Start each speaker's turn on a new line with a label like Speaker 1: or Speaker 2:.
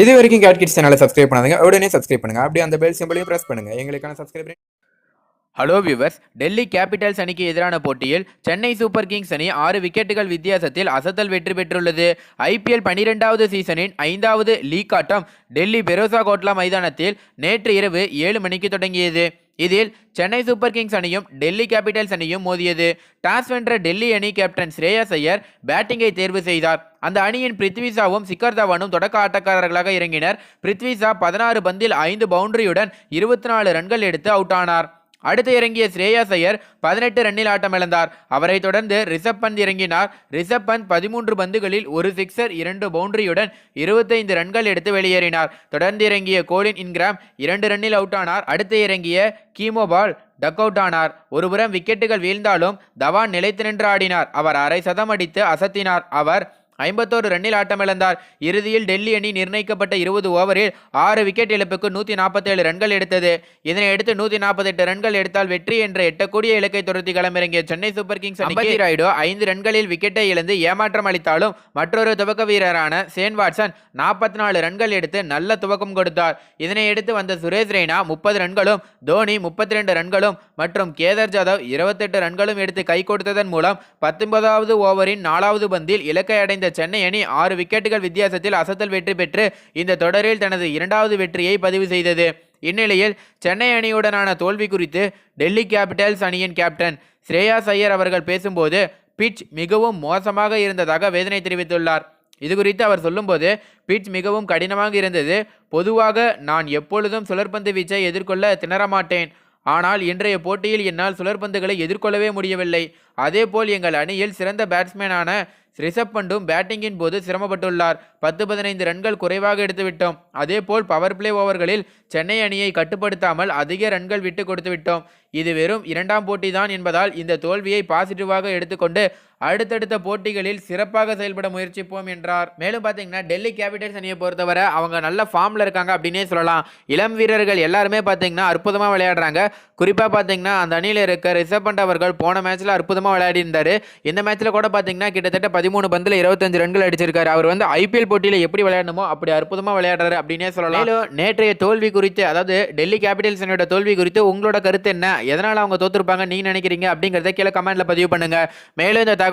Speaker 1: இது வரைக்கும் cat kids சேனலை சப்ஸ்கிரைப் பண்ணாதுங்க. உடனே சப்ஸ்கிரைப் பண்ணுங்க. அப்படியே அந்த பெல் சிம்பிளையும் பிரஸ் பண்ணுங்க. எங்களுக்கான subscribe
Speaker 2: hello viewers Delhi Capitals அணிக்கு எதிரான போட்டியில் சென்னை சூப்பர் கிங்ஸ் அணி ஆறு விக்கெட்டுகள் வித்தியாசத்தில் அசத்தல் வெற்றி பெற்றுள்ளது. ஐபிஎல் பனிரெண்டாவது சீசனின் ஐந்தாவது லீக் ஆட்டம் டெல்லி பெரோசா கோட்லா மைதானத்தில் நேற்று இரவு ஏழு மணிக்கு தொடங்கியது. இதில் சென்னை சூப்பர் கிங்ஸ் அணியும் டெல்லி கேபிட்டல்ஸ் அணியும் மோதியது. டாஸ் வென்ற டெல்லி அணி கேப்டன் ஸ்ரேயஸ் ஐயர் பேட்டிங்கை தேர்வு செய்தார். அந்த அணியின் பிருத்விஷாவும் சிக்கர் தவானும் தொடக்க ஆட்டக்காரர்களாக இறங்கினர். பிருத்விஷா பதினாறு பந்தில் ஐந்து பவுண்டரியுடன் இருபத்தி நாலு ரன்கள் எடுத்து அவுட் ஆனார் அடுத்து இறங்கிய ஸ்ரேயாஸ் ஐயர் பதினெட்டு ரன்னில் ஆட்டமிழந்தார். அவரைத் தொடர்ந்து ரிஷப் பந்த் இறங்கினார். ரிஷப் பந்த் பதிமூன்று பந்துகளில் ஒரு சிக்ஸர் இரண்டு பவுண்டரியுடன் இருபத்தைந்து ரன்கள் எடுத்து வெளியேறினார். தொடர்ந்து இறங்கிய கோலின் இன்கிராம் இரண்டு ரன்னில் அவுட் ஆனார். அடுத்து இறங்கிய கீமோபால் டக் அவுட் ஆனார். ஒருபுறம் விக்கெட்டுகள் வீழ்ந்தாலும் தவான் நிலைத்து நின்று ஆடினார். அவர் அரை சதம் அடித்து அசத்தினார். அவர் ஐம்பத்தோரு ரன்னில் ஆட்டமிழந்தார் இறுதியில் டெல்லி அணி நிர்ணயிக்கப்பட்ட இருபது ஓவரில் ஆறு விக்கெட் இழப்புக்கு நூற்றி நாற்பத்தேழு ரன்கள் எடுத்தது. இதனையடுத்து நூற்றி நாற்பத்தெட்டு ரன்கள் எடுத்தால் வெற்றி என்ற எட்டக்கூடிய இலக்கை துரத்தி களமிறங்கிய சென்னை சூப்பர் கிங்ஸ் அம்பத்தி ராயுடு ஐந்து ரன்களில் விக்கெட்டை இழந்து ஏமாற்றம் அளித்தாலும் மற்றொரு துவக்க வீரரான சேன் வாட்சன் நாற்பத்தி நாலு ரன்கள் எடுத்து நல்ல துவக்கம் கொடுத்தார். இதனையடுத்து வந்த சுரேஷ் ரெய்னா முப்பது ரன்களும் தோனி முப்பத்தி ரெண்டு ரன்களும் மற்றும் கேதர் ஜாதவ் இருபத்தெட்டு ரன்களும் எடுத்து கை கொடுத்ததன் மூலம் பத்தொன்பதாவது ஓவரின் நாலாவது பந்தில் இலக்கை அடைந்த சென்னை அணி ஆறு விக்கெட்டுகள் வித்தியாசத்தில் அசத்தல் வெற்றி பெற்று இந்த தொடரில் தனது இரண்டாவது வெற்றியை பதிவு செய்தது. இந்நிலையில் சென்னை அணியுடனான தோல்வி குறித்து டெல்லி கேபிட்டல்ஸ் அணியின் கேப்டன் ஸ்ரேயாஸ் ஐயர் அவர்கள் பேசும்போது பிட்ச் மிகவும் மோசமாக இருந்ததாக வேதனை தெரிவித்துள்ளார். இது குறித்து அவர் சொல்லும்போது பிட்ச் மிகவும் கடினமாக இருந்தது. பொதுவாக நான் எப்பொழுதும் சுழற்பந்து வீச்சை எதிர்கொள்ள திணறமாட்டேன். ஆனால் இன்றைய போட்டியில் என்னால் சுழற்பந்துகளை எதிர்கொள்ளவே முடியவில்லை. அதேபோல் எங்கள் அணியில் சிறந்த பேட்ஸ்மேனான ரிஷப் பண்டும் பேட்டிங்கின் போது சிரமப்பட்டுள்ளார். பத்து பதினைந்து ரன்கள் குறைவாக எடுத்துவிட்டோம். அதேபோல் பவர் பிளே ஓவர்களில் சென்னை அணியை கட்டுப்படுத்தாமல் அதிக ரன்கள் விட்டு கொடுத்து விட்டோம் இது வெறும் இரண்டாம் போட்டி தான் என்பதால் இந்த தோல்வியை பாசிட்டிவாக எடுத்துக்கொண்டு அடுத்தடுத்த போட்டிகளில் சிறப்பாக செயல்பட முயற்சிப்போம் என்றார். மேலும் பார்த்தீங்கன்னா டெல்லி கேபிட்டல்ஸ் அணியை பொறுத்தவரை அவங்க நல்ல ஃபார்மில் இருக்காங்க அப்படின்னே சொல்லலாம். இளம் வீரர்கள் எல்லாருமே பார்த்தீங்கன்னா அற்புதமாக விளையாடுறாங்க. குறிப்பாக பார்த்தீங்கன்னா அந்த அணியில் இருக்க ரிஷப் பண்ட் அவர்கள் போன மேட்ச்சில் அற்புதமாக விளையாடி இருந்தார் இந்த மேட்ச்சில் கூட பார்த்தீங்கன்னா கிட்டத்தட்ட பதிமூணு பந்தில் இருபத்தஞ்சு ரன்கள் அடிச்சிருக்காரு. அவர் வந்து ஐபிஎல் போட்டியில் எப்படி விளையாடணுமோ அப்படி அற்புதமாக விளையாடுறாரு அப்படின்னே சொல்லலாம். மேலும் நேற்றைய தோல்வி குறித்து அதாவது டெல்லி கேபிட்டல்ஸ் அணியோட தோல்வி குறித்து உங்களோட கருத்து என்ன? எதனால் அவங்க தோற்றுருப்பாங்க நீங்கள் நினைக்கிறீங்க அப்படிங்கிறத கீழே கமெண்ட்டில் பதிவு பண்ணுங்கள் மேலும் இந்த தகவல்